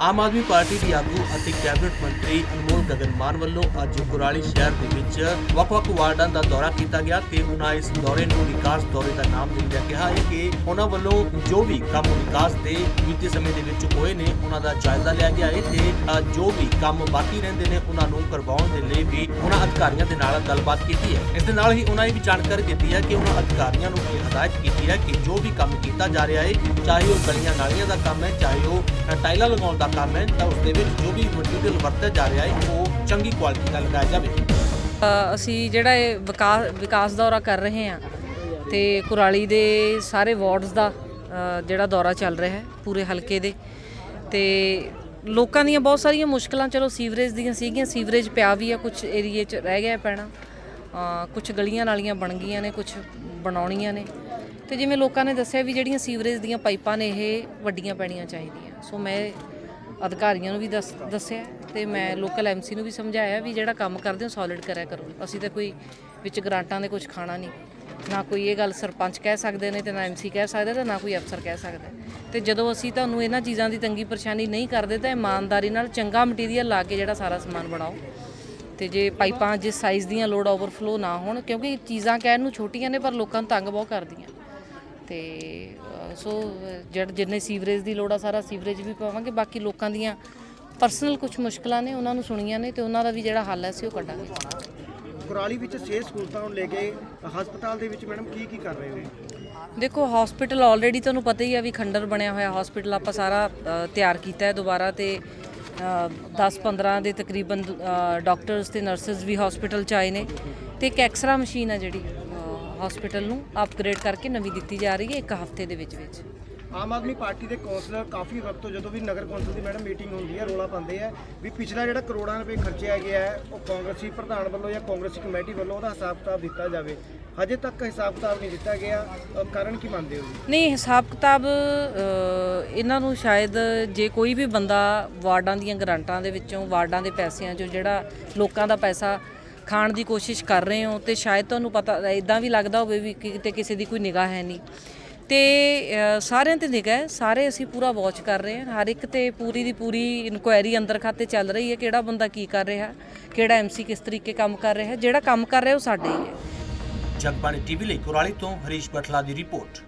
Aam Aadmi party ਦੀ ਆਗੂ ਅਤੇ cabinet ਮੰਤਰੀ ਅਨਮੋਲ ਗਗਨ ਮਾਨ ਵੱਲੋਂ ਅੱਜ ਕੁਰਾਲੀ ਸ਼ਹਿਰ ਦੇ ਵਿੱਚ ਵੱਖ-ਵੱਖ ਵਾਰਡਾਂ ਦਾ ਦੌਰਾ ਕੀਤਾ ਗਿਆ ਤੇ ਉਹਨਾਂ ਇਸ ਦੌਰੇ ਨੂੰ ਵਿਕਾਸ ਦੌਰੇ ਦਾ ਨਾਮ ਦਿੰਦਿਆਂ ਕਿਹਾ ਹੈ ਕਿ ਉਹਨਾਂ ਵੱਲੋਂ ਜੋ ਵੀ ਕੰਮ ਵਿਕਾਸ ਦੇ ਬੀਤੇ ਸਮੇਂ ਦੇ ਵਿੱਚ ਹੋਏ ਨੇ ਉਹਨਾਂ ਦਾ ਜਾਇਜ਼ਾ ਲਿਆ ਗਿਆ ਹੈ ਤੇ ਜੋ ਵੀ ਕੰਮ ਬਾਕੀ ਰਹਿੰਦੇ ਨੇ ਉਹਨਾਂ ਨੂੰ ਕਰਵਾਉਣ ਦੇ ਲਈ ਵੀ ਉਹਨਾਂ ਅਧਿਕਾਰੀਆਂ ਦੇ ਨਾਲ ਗੱਲਬਾਤ ਕੀਤੀ ਹੈ। ਇਸ ਦੇ ਨਾਲ ਹੀ ਉਹਨਾਂ ਇਹ ਵੀ ਜਾਣਕਾਰੀ ਦਿੱਤੀ ਹੈ ਕਿ ਉਹਨਾਂ ਅਧਿਕਾਰੀਆਂ ਨੂੰ ਇਹ ਹਦਾਇਤ ਕੀਤੀ ਹੈ ਕਿ ਜੋ ਵੀ ਕੰਮ ਕੀਤਾ ਜਾ ਰਿਹਾ ਹੈ ਚਾਹੇ ਉਹ ਗਲੀਆਂ ਨਾਲੀਆਂ ਦਾ ਕੰਮ ਹੈ ਚਾਹੇ ਉਹ ਅ, ਟਾਈਲਾਂ ਲਗਾਉਣ ਦਾ ਕੰਮ ਹੈ, ਤਾਂ ਉਸ ਦੇ ਵਿੱਚ ਜੋ ਵੀ ਮਟੀਰੀਅਲ ਵਰਤਿਆ ਜਾ ਰਿਹਾ ਹੈ, ਉਹ ਚੰਗੀ ਕੁਆਲਿਟੀ ਦਾ ਲਗਾਇਆ ਜਾਵੇ। ਅਸੀਂ ਜਿਹੜਾ ਇਹ ਵਿਕਾਸ ਵਿਕਾਸ ਦੌਰਾ ਕਰ ਰਹੇ ਹਾਂ ਤੇ ਕੁਰਾਲੀ ਦੇ ਸਾਰੇ ਵਾਰਡਸ ਦਾ ਜਿਹੜਾ ਦੌਰਾ ਚੱਲ ਰਿਹਾ ਹੈ, ਪੂਰੇ ਹਲਕੇ ਦੇ। ਤੇ ਲੋਕਾਂ ਦੀਆਂ ਬਹੁਤ ਸਾਰੀਆਂ ਮੁਸ਼ਕਲਾਂ, ਚਲੋ ਸੀਵਰੇਜ ਦੀਆਂ ਸੀਗੀਆਂ, ਸੀਵਰੇਜ ਪਿਆ ਵੀ ਆ ਕੁਝ ਏਰੀਏ 'ਚ ਰਹਿ ਗਿਆ ਪੈਣਾ। ਕੁਝ ਗਲੀਆਂ ਨਾਲੀਆਂ ਬਣ ਗਈਆਂ ਨੇ ਕੁਝ ਬਣਾਉਣੀਆਂ ਨੇ। ਤੇ ਜਿਵੇਂ ਲੋਕਾਂ ਨੇ ਦੱਸਿਆ ਵੀ ਜਿਹੜੀਆਂ ਸੀਵਰੇਜ ਦੀਆਂ ਪਾਈਪਾਂ ਨੇ, ਇਹ ਵੱਡੀਆਂ ਪੈਣੀਆਂ ਚਾਹੀਦੀਆਂ। ਸੋ ਮੈਂ ਅਧਿਕਾਰੀਆਂ ਨੂੰ ਵੀ ਦੱਸ ਦੱਸਿਆ ਤੇ ਮੈਂ ਲੋਕਲ ਐਮਸੀ ਨੂੰ ਵੀ ਸਮਝਾਇਆ ਵੀ ਜਿਹੜਾ ਕੰਮ ਕਰਦੇ ਹੋ ਸੋਲਿਡ ਕਰਿਆ ਕਰੋ। ਅਸੀਂ ਤਾਂ ਕੋਈ ਵਿੱਚ ਗ੍ਰਾਂਟਾਂ ਦੇ ਕੁਝ ਖਾਣਾ ਨਹੀਂ। ਨਾ ਕੋਈ ਇਹ ਗੱਲ ਸਰਪੰਚ ਕਹਿ ਸਕਦੇ ਨੇ ਤੇ ਨਾ ਐਮਸੀ ਕਹਿ ਸਕਦਾ ਤੇ ਨਾ ਕੋਈ ਅਫਸਰ ਕਹਿ ਸਕਦਾ ਤੇ ਜਦੋਂ ਅਸੀਂ ਤੁਹਾਨੂੰ ਇਹਨਾਂ ਚੀਜ਼ਾਂ ਦੀ ਤੰਗੀ ਪਰੇਸ਼ਾਨੀ ਨਹੀਂ ਕਰਦੇ ਤਾਂ ਇਮਾਨਦਾਰੀ ਨਾਲ ਚੰਗਾ ਮਟੀਰੀਅਲ ਲਾ ਕੇ ਜਿਹੜਾ ਸਾਰਾ ਸਮਾਨ ਬਣਾਓ। ਤੇ ਜੇ ਪਾਈਪਾਂ ਜਿਸ ਸਾਈਜ਼ ਦੀਆਂ ਲੋਡ ਓਵਰਫਲੋ ਨਾ ਹੋਣ ਕਿਉਂਕਿ ਚੀਜ਼ਾਂ ਕਹਿਣ ਨੂੰ ਛੋਟੀਆਂ ਨੇ ਪਰ ਲੋਕਾਂ ਨੂੰ ਤੰਗ ਬਹੁਤ ਕਰਦੀਆਂ। ਤੇ ਸੋ ਜਦ ਜਿੰਨੇ ਸੀਵਰੇਜ ਦੀ ਲੋੜ ਆ ਸਾਰਾ ਸੀਵਰੇਜ ਵੀ ਪਾਵਾਂਗੇ। ਬਾਕੀ ਲੋਕਾਂ ਦੀਆਂ ਪਰਸਨਲ ਕੁਝ ਮੁਸ਼ਕਲਾਂ ਨੇ ਉਹਨਾਂ ਨੂੰ ਸੁਣੀਆਂ ਨੇ ਤੇ ਉਹਨਾਂ ਦਾ ਵੀ ਜਿਹੜਾ ਹੱਲ ਹੈ ਸੀ ਉਹ ਕੱਢਾਂਗੇ। ਕੁਰਾਲੀ ਵਿੱਚ ਸਿਹਤ ਸਹੂਲਤਾਂ ਨੂੰ ਲੈ ਕੇ ਹਸਪਤਾਲ ਦੇ ਵਿੱਚ ਮੈਡਮ ਕੀ ਕੀ ਕਰ ਰਹੇ ਨੇ ਦੇਖੋ ਹਸਪੀਟਲ ਆਲਰੇਡੀ ਤੁਹਾਨੂੰ ਪਤਾ ਹੀ ਆ ਵੀ ਖੰਡਰ ਬਣਿਆ ਹੋਇਆ ਹਸਪੀਟਲ ਆਪਾਂ ਸਾਰਾ ਤਿਆਰ ਕੀਤਾ ਹੈ ਦੁਬਾਰਾ ਤੇ 10-15 ਦੇ ਤਕਰੀਬਨ ਡਾਕਟਰਸ ਤੇ ਨਰਸਸ ਵੀ ਹਸਪੀਟਲ ਚ ਆਏ ਨੇ। ਤੇ ਇੱਕ ਐਕਸਰਾ ਮਸ਼ੀਨ ਆ ਜਿਹੜੀ ਹਸਪੀਟਲ ਨੂੰ ਅਪਗ੍ਰੇਡ ਕਰਕੇ ਨਵੀਂ ਦਿੱਤੀ ਜਾ ਰਹੀ ਹੈ ਇੱਕ ਹਫ਼ਤੇ ਦੇ ਵਿੱਚ ਵਿੱਚ। ਆਮ ਆਦਮੀ ਪਾਰਟੀ ਦੇ ਕੌਂਸਲਰ ਕਾਫੀ ਵਕਤ ਤੋਂ ਜਦੋਂ ਵੀ ਨਗਰ ਕੌਂਸਲ ਦੀ ਮੈਡਮ ਮੀਟਿੰਗ ਹੁੰਦੀ ਹੈ ਰੋਲਾ ਪਾਉਂਦੇ ਆ ਵੀ ਪਿਛਲਾ ਜਿਹੜਾ ਕਰੋੜਾਂ ਰੁਪਏ ਖਰਚਿਆ ਗਿਆ ਹੈ ਉਹ ਕਾਂਗਰਸੀ ਪ੍ਰਧਾਨ ਵੱਲੋਂ ਜਾਂ ਕਾਂਗਰਸੀ ਕਮੇਟੀ ਵੱਲੋਂ ਉਹਦਾ ਹਿਸਾਬ ਕਿਤਾਬ ਦਿੱਤਾ ਜਾਵੇ। ਹਜੇ ਤੱਕ ਹਿਸਾਬ ਕਿਤਾਬ ਨਹੀਂ ਦਿੱਤਾ ਗਿਆ। ਕਾਰਨ ਕੀ ਮੰਨਦੇ ਹੋ ਨਹੀਂ ਹਿਸਾਬ ਕਿਤਾਬ ਇਹਨਾਂ ਨੂੰ ਸ਼ਾਇਦ ਜੇ ਕੋਈ ਵੀ ਬੰਦਾ ਵਾਰਡਾਂ ਦੀਆਂ ਗ੍ਰਾਂਟਾਂ ਦੇ ਵਿੱਚੋਂ ਵਾਰਡਾਂ ਦੇ ਪੈਸਿਆਂ ਚੋਂ ਜਿਹੜਾ ਲੋਕਾਂ ਦਾ ਪੈਸਾ ਖਾਣ ਦੀ ਕੋਸ਼ਿਸ਼ ਕਰ ਰਹੇ ਹੋ ਤੇ ਸ਼ਾਇਦ ਤੁਹਾਨੂੰ ਪਤਾ ਇਦਾਂ ਵੀ ਲੱਗਦਾ ਹੋਵੇ ਵੀ ਕਿਤੇ ਕਿਸੇ ਦੀ ਕੋਈ ਨਿਗਾਹ ਹੈ ਨਹੀਂ। ਤੇ ਸਾਰਿਆਂ ਤੇ ਨਿਗਾਹ ਹੈ, ਸਾਰੇ ਅਸੀਂ ਪੂਰਾ ਵਾਚ ਕਰ ਰਹੇ ਹਾਂ। ਹਰ ਇੱਕ ਤੇ ਪੂਰੀ ਦੀ ਪੂਰੀ ਇਨਕੁਆਇਰੀ ਅੰਦਰ ਖਾਤੇ ਚੱਲ ਰਹੀ ਹੈ, ਕਿਹੜਾ ਬੰਦਾ ਕੀ ਕਰ ਰਿਹਾ, ਕਿਹੜਾ ਐਮਸੀ ਕਿਸ ਤਰੀਕੇ ਕੰਮ ਕਰ ਰਿਹਾ, ਜਿਹੜਾ ਕੰਮ ਕਰ ਰਿਹਾ ਉਹ ਸਾਡੇ ਹੀ ਹੈ। ਜਗਬਾਣੀ ਟੀਵੀ ਲਈ ਕੁਰਾਲੀ ਤੋਂ ਹਰੀਸ਼ ਬਟਲਾ ਦੀ ਰਿਪੋਰਟ।